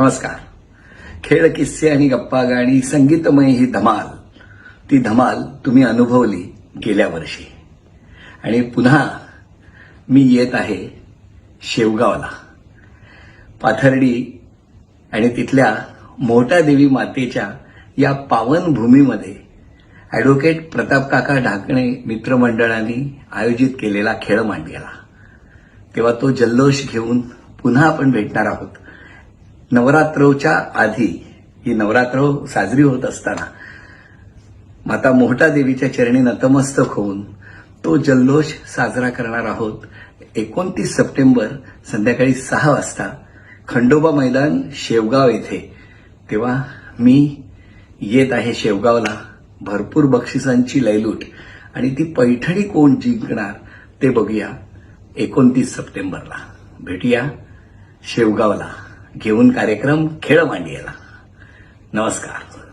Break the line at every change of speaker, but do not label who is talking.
नमस्कार. खेळ किस्से आणि गप्पा गाणी संगीतमय ही धमाल. ती धमाल तुम्ही अनुभवली गेल्या वर्षी. आणि पुन्हा मी येत आहे शेवगावला. पाथर्डी आणि तिथल्या मोहटादेवी मातेच्या या पावन भूमीमध्ये ॲडव्होकेट प्रतापकाका ढाकणे मित्रमंडळांनी आयोजित केलेला खेळ मांडलेला. तेव्हा तो जल्लोष घेऊन पुन्हा आपण भेटणार आहोत. नवरात्रच्या आधी ही नवरात्र साजरी होत असताना माता मोहटा देवीच्या चरणी नतमस्तक होऊन तो जल्लोष साजरा करणार आहोत. एकोणतीस सप्टेंबर संध्याकाळी सहा वाजता खंडोबा मैदान शेवगाव येथे. तेव्हा मी येत आहे शेवगावला. भरपूर बक्षिसांची लयलूट आणि ती पैठणी कोण जिंकणार ते बघूया एकोणतीस सप्टेंबरला. भेटूया शेवगावला. घेऊन कार्यक्रम खेळ मांडियाला नमस्कार.